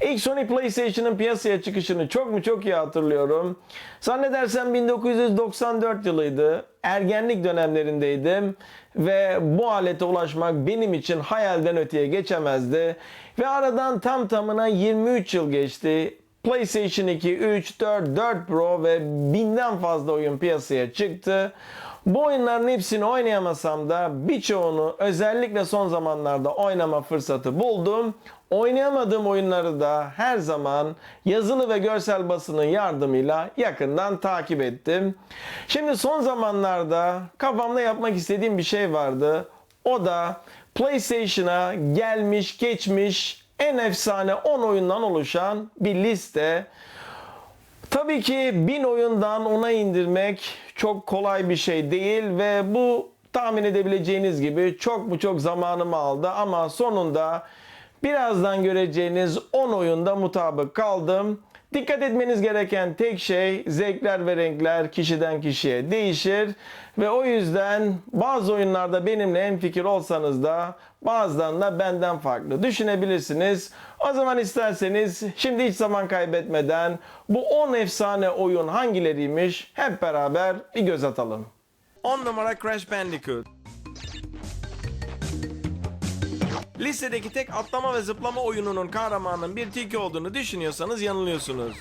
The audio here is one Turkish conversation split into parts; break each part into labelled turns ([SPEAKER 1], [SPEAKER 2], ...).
[SPEAKER 1] İlk Sony PlayStation'ın piyasaya çıkışını çok mu çok iyi hatırlıyorum. Zannedersem 1994 yılıydı. Ergenlik dönemlerindeydim ve bu alete ulaşmak benim için hayalden öteye geçemezdi. Ve aradan tam tamına 23 yıl geçti. PlayStation 2, 3, 4, 4 Pro ve binden fazla oyun piyasaya çıktı. Bu oyunların hepsini oynayamasam da birçoğunu özellikle son zamanlarda oynama fırsatı buldum. Oynayamadığım oyunları da her zaman yazılı ve görsel basının yardımıyla yakından takip ettim. Şimdi son zamanlarda kafamda yapmak istediğim bir şey vardı. O da PlayStation'a gelmiş geçmiş en efsane 10 oyundan oluşan bir liste. Tabii ki bin oyundan ona indirmek çok kolay bir şey değil ve bu tahmin edebileceğiniz gibi çok mu çok zamanımı aldı ama sonunda birazdan göreceğiniz 10 oyunda mutabık kaldım. Dikkat etmeniz gereken tek şey zevkler ve renkler kişiden kişiye değişir ve o yüzden bazı oyunlarda benimle en fikir olsanız da bazılarında benden farklı düşünebilirsiniz. O zaman isterseniz şimdi hiç zaman kaybetmeden bu 10 efsane oyun hangileriymiş hep beraber bir göz atalım. 10 numara Crash Bandicoot. Listedeki tek atlama ve zıplama oyununun kahramanının bir tilki olduğunu düşünüyorsanız yanılıyorsunuz.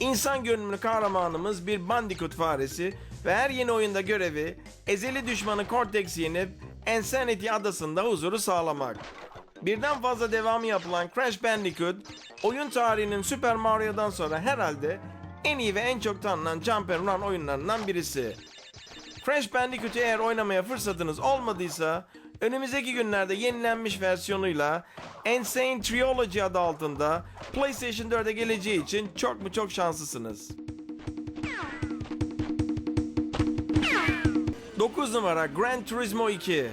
[SPEAKER 1] İnsan görünümlü kahramanımız bir bandicoot faresi ve her yeni oyunda görevi ezeli düşmanı Cortex'i yenip Insanity adasında huzuru sağlamak. Birden fazla devamı yapılan Crash Bandicoot, oyun tarihinin Super Mario'dan sonra herhalde en iyi ve en çok tanınan jump and run oyunlarından birisi. Crash Bandicoot'u eğer oynamaya fırsatınız olmadıysa önümüzdeki günlerde yenilenmiş versiyonuyla Insane Trilogy adı altında PlayStation 4'e geleceği için çok mu çok şanslısınız. 9 numara Gran Turismo 2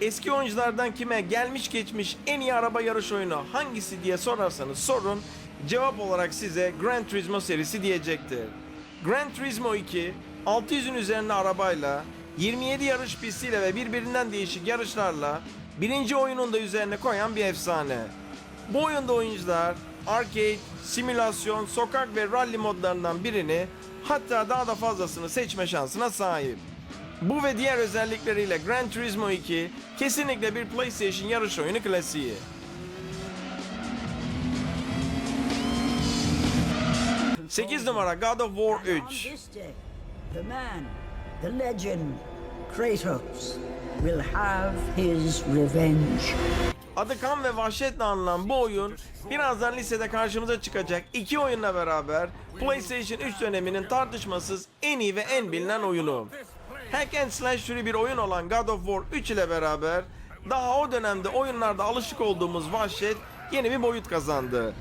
[SPEAKER 1] Eski oyunculardan kime gelmiş geçmiş en iyi araba yarış oyunu hangisi diye sorarsanız sorun cevap olarak size Gran Turismo serisi diyecektir. Gran Turismo 2 600'ün üzerinde arabayla 27 yarış pistiyle ve birbirinden değişik yarışlarla birinci oyunun da üzerine koyan bir efsane. Bu oyunda oyuncular arcade, simülasyon, sokak ve rally modlarından birini hatta daha da fazlasını seçme şansına sahip. Bu ve diğer özellikleriyle Gran Turismo 2 kesinlikle bir PlayStation yarış oyunu klasiği. Sekiz numara God of War 3
[SPEAKER 2] On this day, the man, the legend, Kratos, will have his revenge.
[SPEAKER 1] Adı kan ve vahşetle anılan bu oyun birazdan listede karşımıza çıkacak iki oyunla beraber PlayStation 3 döneminin tartışmasız en iyi ve en bilinen oyunu. Hack and slash türü bir oyun olan God of War 3 ile beraber daha o dönemde oyunlarda alışık olduğumuz vahşet yeni bir boyut kazandı.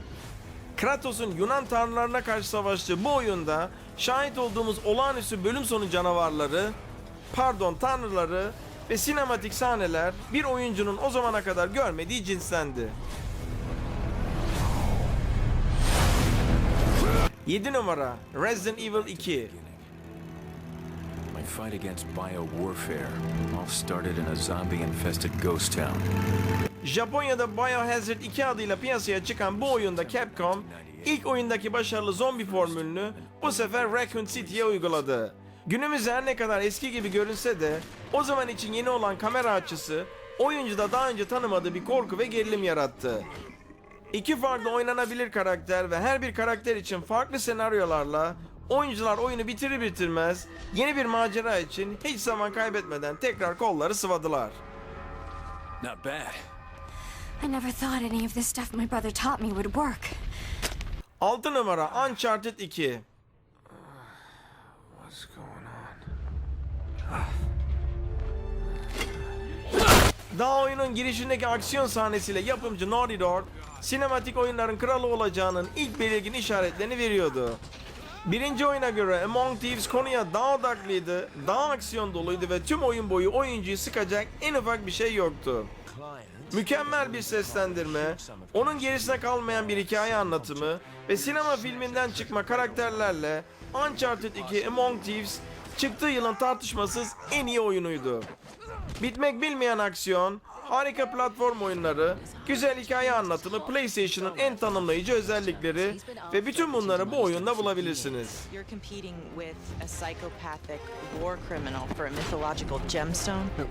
[SPEAKER 1] Kratos'un Yunan tanrılarına karşı savaştığı bu oyunda şahit olduğumuz olağanüstü bölüm sonu canavarları, pardon tanrıları ve sinematik sahneler bir oyuncunun o zamana kadar görmediği cinstendi. 7 numara Resident Evil 2
[SPEAKER 3] My fight against biowarfare all started in a zombie-infested ghost town.
[SPEAKER 1] Japonya'da Biohazard 2 adıyla piyasaya çıkan bu oyunda Capcom ilk oyundaki başarılı zombi formülünü bu sefer Raccoon City'ye uyguladı. Günümüzde her ne kadar eski gibi görünse de o zaman için yeni olan kamera açısı oyuncuda daha önce tanımadığı bir korku ve gerilim yarattı. İki farklı oynanabilir karakter ve her bir karakter için farklı senaryolarla oyuncular oyunu bitirir bitirmez yeni bir macera için hiç zaman kaybetmeden tekrar kolları sıvadılar.
[SPEAKER 3] Not bad.
[SPEAKER 4] I never thought any of this stuff my brother taught me would work.
[SPEAKER 1] 6 numara Uncharted 2 Daha oyunun girişindeki aksiyon sahnesiyle yapımcı Naughty Dog, sinematik oyunların kralı olacağının ilk belirgin işaretlerini veriyordu. Birinci oyuna göre Among Thieves konuya daha odaklıydı, daha aksiyon doluydu ve tüm oyun boyu oyuncuyu sıkacak en ufak bir şey yoktu. Mükemmel bir seslendirme, onun gerisine kalmayan bir hikaye anlatımı ve sinema filminden çıkma karakterlerle Uncharted 2 Among Thieves çıktığı yılın tartışmasız en iyi oyunuydu. Bitmek bilmeyen aksiyon, harika platform oyunları, güzel hikaye anlatımı, PlayStation'ın en tanımlayıcı özellikleri ve bütün bunları bu oyunda bulabilirsiniz.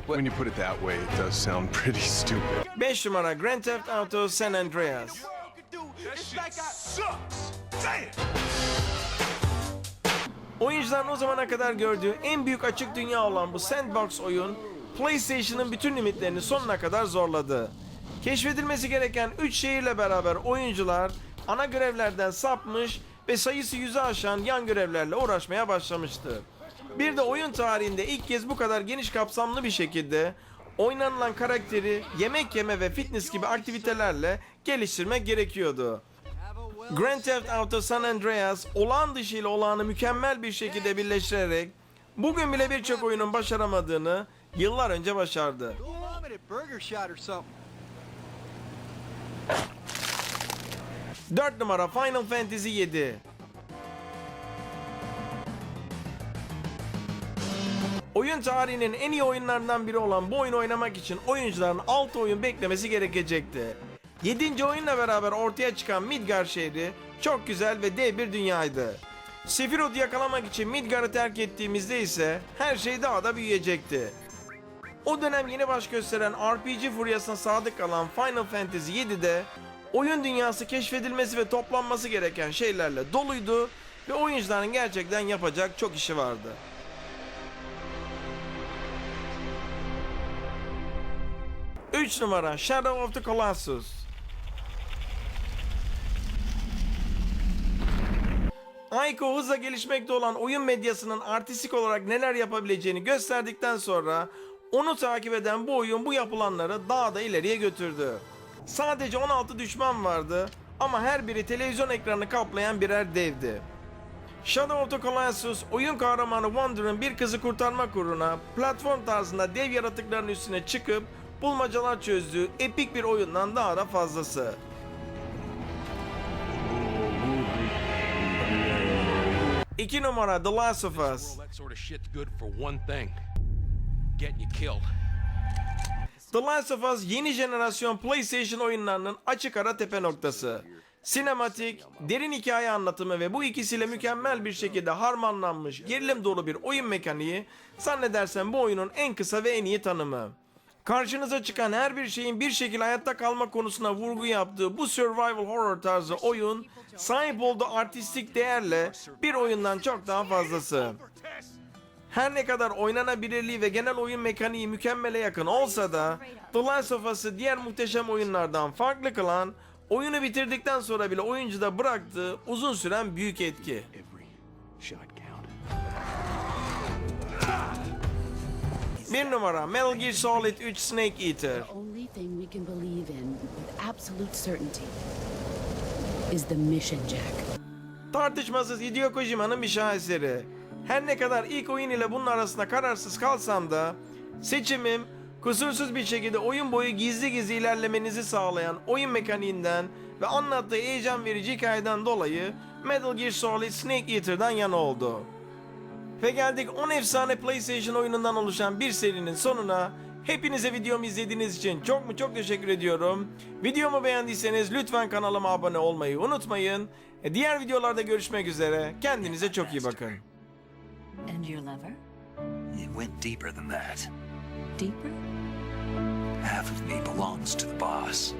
[SPEAKER 5] When you put it that way, it does sound pretty stupid.
[SPEAKER 1] 5 numara Grand Theft Auto San Andreas. Oyuncuların o zamana kadar gördüğü en büyük açık dünya olan bu sandbox oyun PlayStation'ın bütün limitlerini sonuna kadar zorladı. Keşfedilmesi gereken 3 şehirle beraber oyuncular ana görevlerden sapmış ve sayısı yüzü aşan yan görevlerle uğraşmaya başlamıştı. Bir de oyun tarihinde ilk kez bu kadar geniş kapsamlı bir şekilde oynanılan karakteri yemek yeme ve fitness gibi aktivitelerle geliştirmek gerekiyordu. Grand Theft Auto San Andreas olağan dışı ile olağanı mükemmel bir şekilde birleştirerek bugün bile birçok oyunun başaramadığını yıllar önce başardı. 4 numara Final Fantasy 7. Oyun tarihinin en iyi oyunlarından biri olan bu oyunu oynamak için oyuncuların 6 oyun beklemesi gerekecekti. 7. oyunla beraber ortaya çıkan Midgar şehri çok güzel ve dev bir dünyaydı. Sephiroth'u yakalamak için Midgar'ı terk ettiğimizde ise her şey daha da büyüyecekti. O dönem yeni baş gösteren RPG furyasına sadık kalan Final Fantasy 7'de oyun dünyası keşfedilmesi ve toplanması gereken şeylerle doluydu ve oyuncuların gerçekten yapacak çok işi vardı. Üç numara Shadow of the Colossus. Aiko hızla gelişmekte olan oyun medyasının artistik olarak neler yapabileceğini gösterdikten sonra onu takip eden bu oyun bu yapılanları daha da ileriye götürdü. Sadece 16 düşman vardı ama her biri televizyon ekranını kaplayan birer devdi. Shadow of the Colossus oyun kahramanı Wander'ın bir kızı kurtarmak uğruna platform tarzında dev yaratıkların üstüne çıkıp bulmacalar çözdüğü epik bir oyundan daha da fazlası. 2 numara The Last of Us. The Last of Us yeni jenerasyon PlayStation oyunlarının açık ara tepe noktası. Sinematik, derin hikaye anlatımı ve bu ikisiyle mükemmel bir şekilde harmanlanmış gerilim dolu bir oyun mekaniği zannedersem bu oyunun en kısa ve en iyi tanımı. Karşınıza çıkan her bir şeyin bir şekilde hayatta kalma konusuna vurgu yaptığı bu survival horror tarzı oyun sahip olduğu artistik değerle bir oyundan çok daha fazlası. Her ne kadar oynanabilirliği ve genel oyun mekaniği mükemmele yakın olsa da The Last of Us'ı diğer muhteşem oyunlardan farklı kılan oyunu bitirdikten sonra bile oyuncuda bıraktığı uzun süren büyük etki. Bir numara Metal Gear Solid 3 Snake Eater. Tartışmasız Hideo Kojima'nın bir şaheseri. Her ne kadar ilk oyun ile bunun arasında kararsız kalsam da seçimim kusursuz bir şekilde oyun boyu gizli gizli ilerlemenizi sağlayan oyun mekaniğinden ve anlattığı heyecan verici hikayeden dolayı Metal Gear Solid Snake Eater'dan yana oldu. Ve geldik 10 efsane PlayStation oyunundan oluşan bir serinin sonuna. Hepinize videomu izlediğiniz için çok mu çok teşekkür ediyorum. Videomu beğendiyseniz lütfen kanalıma abone olmayı unutmayın. E, Diğer videolarda görüşmek üzere. Kendinize çok iyi bakın.
[SPEAKER 6] And your lover?
[SPEAKER 7] It went deeper than that.
[SPEAKER 6] Deeper?
[SPEAKER 7] Half of me belongs to the boss.